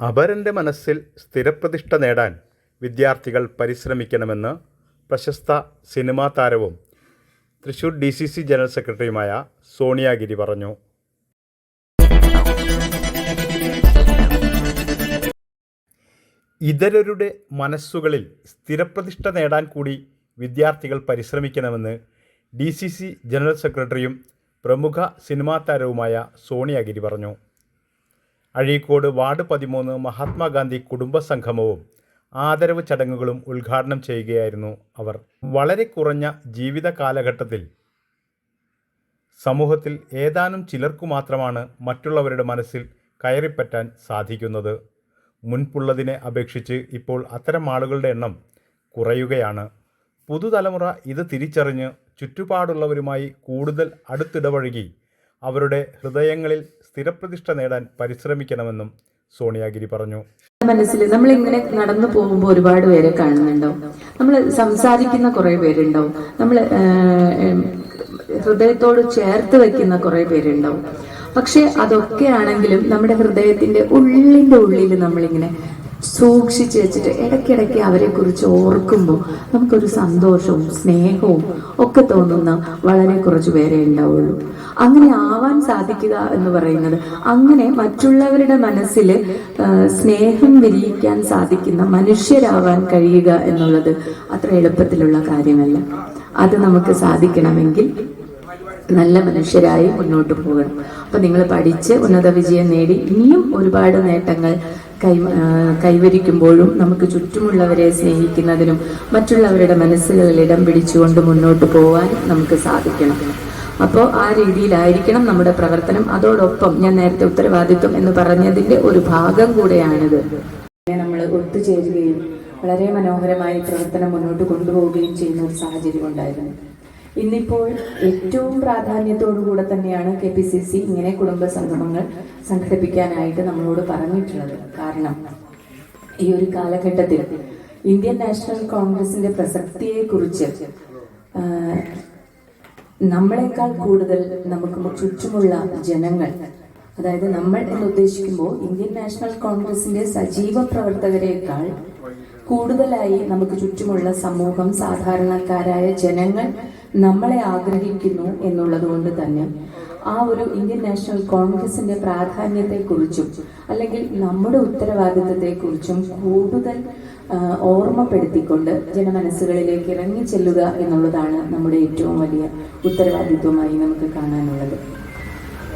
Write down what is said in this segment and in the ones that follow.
അപരന്റെ മനസ്സിൽ സ്ഥിരപ്രതിഷ്ഠ നേടാൻ വിദ്യാർത്ഥികൾ പരിശ്രമിക്കണമെന്ന് പ്രശസ്ത സിനിമാ താരവും Thrissur D C C general സെക്രട്ടറിയുമായ സോണിയാഗിരി പറഞ്ഞു. ഇതരരുടെ മനസ്സുകളിൽ സ്ഥിരപ്രതിഷ്ഠ നേടാൻ കൂടി വിദ്യാർത്ഥികൾ പരിശ്രമിക്കണമെന്ന് ഡി സി സി ജനറൽ സെക്രട്ടറിയും പ്രമുഖ സിനിമാ താരവുമായ സോണിയാഗിരി പറഞ്ഞു. അഴീക്കോട് വാർഡ് പതിമൂന്ന് മഹാത്മാഗാന്ധി കുടുംബ സംഗമവും ആദരവ് ചടങ്ങുകളും ഉദ്ഘാടനം ചെയ്യുകയായിരുന്നു അവർ. വളരെ കുറഞ്ഞ ജീവിത കാലഘട്ടത്തിൽ സമൂഹത്തിൽ ഏതാനും ചിലർക്കു മാത്രമാണ് മറ്റുള്ളവരുടെ മനസ്സിൽ കയറിപ്പറ്റാൻ സാധിക്കുന്നത്. മുൻപുള്ളതിനെ അപേക്ഷിച്ച് ഇപ്പോൾ അത്തരം ആളുകളുടെ എണ്ണം കുറയുകയാണ്. പുതുതലമുറ ഇത് തിരിച്ചറിഞ്ഞ് ചുറ്റുപാടുള്ളവരുമായി കൂടുതൽ അടുത്തിടപഴകി അവരുടെ ഹൃദയങ്ങളിൽ സ്ഥിരപ്രതിഷ്ഠ നേടാൻ പരിശ്രമിക്കണമെന്നും സോണിയാഗിരി പറഞ്ഞു. മനസ്സിൽ നമ്മൾ ഇങ്ങനെ നടന്നു പോകുമ്പോൾ ഒരുപാട് പേരെ കാണുന്നുണ്ടാവും നമ്മൾ സംസാരിക്കുന്ന കുറെ പേരുണ്ടാവും നമ്മൾ ഹൃദയത്തോട് ചേർത്ത് വെക്കുന്ന കുറെ പേരുണ്ടാവും പക്ഷെ അതൊക്കെ ആണെങ്കിലും നമ്മുടെ ഹൃദയത്തിന്റെ ഉള്ളിന്റെ ഉള്ളിൽ നമ്മളിങ്ങനെ സൂക്ഷിച്ചു വെച്ചിട്ട് ഇടയ്ക്കിടയ്ക്ക് അവരെ കുറിച്ച് ഓർക്കുമ്പോൾ നമുക്കൊരു സന്തോഷവും സ്നേഹവും ഒക്കെ തോന്നുന്ന വളരെ കുറച്ച് പേരെ ഉണ്ടാവുള്ളൂ. അങ്ങനെ ആവാൻ സാധിക്കുക എന്ന് പറയുന്നത് അങ്ങനെ മറ്റുള്ളവരുടെ മനസ്സിൽ സ്നേഹം വിരിയിക്കാൻ സാധിക്കുന്ന മനുഷ്യരാവാൻ കഴിയുക എന്നുള്ളത് അത്ര എളുപ്പത്തിലുള്ള കാര്യമല്ല. അത് നമുക്ക് സാധിക്കണമെങ്കിൽ നല്ല മനുഷ്യരായി മുന്നോട്ട് പോകണം. അപ്പൊ നിങ്ങൾ പഠിച്ച് ഉന്നത വിജയം നേടി ഇനിയും ഒരുപാട് നേട്ടങ്ങൾ കൈ കൈവരിക്കുമ്പോഴും നമുക്ക് ചുറ്റുമുള്ളവരെ സ്നേഹിക്കുന്നതിനും മറ്റുള്ളവരുടെ മനസ്സുകളിൽ ഇടം പിടിച്ചുകൊണ്ട് മുന്നോട്ട് പോകാനും നമുക്ക് സാധിക്കണം. അപ്പോൾ ആ രീതിയിലായിരിക്കണം നമ്മുടെ പ്രവർത്തനം. അതോടൊപ്പം ഞാൻ നേരത്തെ ഉത്തരവാദിത്വം എന്ന് പറഞ്ഞതിന്റെ ഒരു ഭാഗം കൂടെയാണിത്. നമ്മൾ ഒത്തുചേരുകയും വളരെ മനോഹരമായി പ്രവർത്തനം മുന്നോട്ട് കൊണ്ടുപോവുകയും ചെയ്യുന്ന ഒരു സാഹചര്യം ഉണ്ടായിരുന്നു. ഇന്നിപ്പോൾ ഏറ്റവും പ്രാധാന്യത്തോടുകൂടെ തന്നെയാണ് കെ പി സി സി ഇങ്ങനെ കുടുംബ സംഗമങ്ങൾ സംഘടിപ്പിക്കാനായിട്ട് നമ്മളോട് പറഞ്ഞിട്ടുള്ളത്. കാരണം ഈ ഒരു കാലഘട്ടത്തിൽ ഇന്ത്യൻ നാഷണൽ കോൺഗ്രസിന്റെ പ്രസക്തിയെ കുറിച്ച് നമ്മളെക്കാൾ കൂടുതൽ നമുക്ക് ചുറ്റുമുള്ള ജനങ്ങൾ അതായത് നമ്മൾ എന്ന് ഉദ്ദേശിക്കുമ്പോൾ ഇന്ത്യൻ നാഷണൽ കോൺഗ്രസിന്റെ സജീവ പ്രവർത്തകരെക്കാൾ കൂടുതലായി നമുക്ക് ചുറ്റുമുള്ള സമൂഹം സാധാരണക്കാരായ ജനങ്ങൾ നമ്മളെ ആഗ്രഹിക്കുന്നു എന്നുള്ളത് കൊണ്ട് തന്നെ ആ ഒരു ഇന്ത്യൻ നാഷണൽ കോൺഗ്രസിന്റെ പ്രാധാന്യത്തെക്കുറിച്ചും അല്ലെങ്കിൽ നമ്മുടെ ഉത്തരവാദിത്തത്തെക്കുറിച്ചും കൂടുതൽ ഓർമ്മപ്പെടുത്തിക്കൊണ്ട് ജനമനസ്സുകളിലേക്ക് ഇറങ്ങി ചെല്ലുക എന്നുള്ളതാണ് നമ്മുടെ ഏറ്റവും വലിയ ഉത്തരവാദിത്വമായി നമുക്ക് കാണാനുള്ളത്.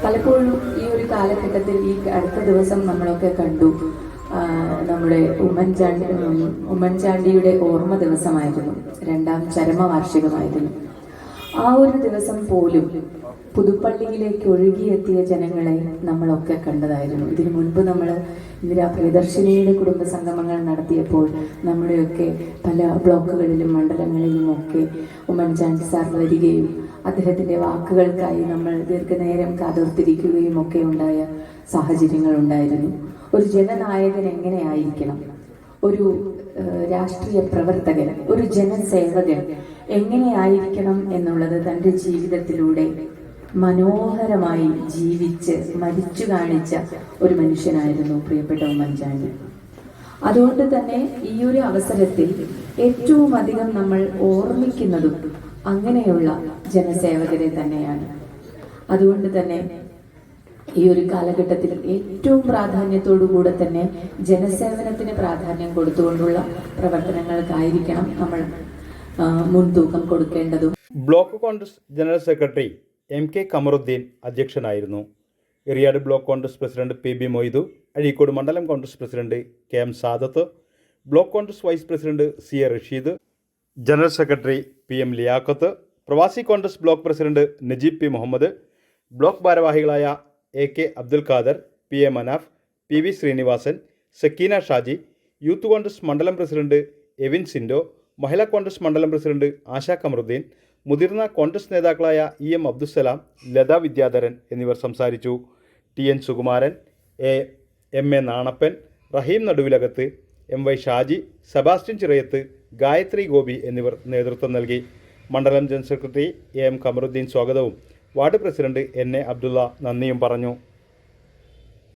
പലപ്പോഴും ഈ ഒരു കാലഘട്ടത്തിൽ ഈ അടുത്ത ദിവസം നമ്മളൊക്കെ കണ്ടു. നമ്മുടെ ഉമ്മൻചാണ്ടി ഉമ്മൻചാണ്ടിയുടെ ഓർമ്മ ദിവസമായിരുന്നു. രണ്ടാം ചരമവാർഷികമായിരുന്നു. ആ ഒരു ദിവസം പോലും പുതുപ്പള്ളിയിലേക്ക് ഒഴുകിയെത്തിയ ജനങ്ങളെ നമ്മളൊക്കെ കണ്ടതായിരുന്നു. ഇതിനു മുൻപ് നമ്മൾ ഇന്ദിരാ പ്രിയദർശിനിയുടെ കുടുംബ സംഗമങ്ങൾ നടത്തിയപ്പോൾ നമ്മുടെയൊക്കെ പല ബ്ലോക്കുകളിലും മണ്ഡലങ്ങളിലും ഒക്കെ ഉമ്മൻചാണ്ടി സാർ വരികയും അദ്ദേഹത്തിന്റെ വാക്കുകൾക്കായി നമ്മൾ ദീർഘനേരം കാതോർത്തിരിക്കുകയും ഒക്കെ ഉണ്ടായ സാഹചര്യങ്ങൾ ഉണ്ടായിരുന്നു. ഒരു ജനനായകൻ എങ്ങനെയായിരിക്കണം ഒരു രാഷ്ട്രീയ പ്രവർത്തകൻ ഒരു ജനസേവകൻ എങ്ങനെയായിരിക്കണം എന്നുള്ളത് തന്റെ ജീവിതത്തിലൂടെ മനോഹരമായി ജീവിച്ച് മരിച്ചു കാണിച്ച ഒരു മനുഷ്യനായിരുന്നു പ്രിയപ്പെട്ട ഉമ്മൻചാണ്ടി. അതുകൊണ്ട് തന്നെ ഈ ഒരു അവസരത്തിൽ ഏറ്റവും അധികം നമ്മൾ ഓർമ്മിക്കുന്നതും അങ്ങനെയുള്ള ജനസേവകരെ തന്നെയാണ്. അതുകൊണ്ട് തന്നെ ഈ ഒരു കാലഘട്ടത്തിൽ ഏറ്റവും പ്രാധാന്യത്തോടുകൂടെ തന്നെ ജനസേവനത്തിന് പ്രാധാന്യം കൊടുത്തുകൊണ്ടുള്ള പ്രവർത്തനങ്ങൾക്കായിരിക്കണം നമ്മൾ മുൻതൂക്കം കൊടുക്കേണ്ടതും. Block Congress general secretary M K Kamaruddin അധ്യക്ഷനായിരുന്നു. Eriyad block Congress president P B Moidu Azhikode മണ്ഡലം Congress president K M Sadath block Congress vice president C A Rasheed general secretary P M Liyakath പ്രവാസി Congress block president Najeeb P Muhammad block ഭാരവാഹികളായ A K Abdul Khader P A Manaf P V Srinivasan Sakeena Shaji youth Congress മണ്ഡലം president Evin Sindo Mahila Congress മണ്ഡലം president ASHA Kamaruddin മുതിർന്ന കോൺഗ്രസ് നേതാക്കളായ E M Abdussalam Latha Vidyadharan എന്നിവർ സംസാരിച്ചു. T N Sukumaran A M A Nanappan Raheem Naduvilakath M Y Shaji Sebastian Chirayath Gayathri Gopi എന്നിവർ നേതൃത്വം നൽകി. മണ്ഡലം general secretary A M Kamaruddin സ്വാഗതവും. Ward president N A Abdulla നന്ദിയും പറഞ്ഞു.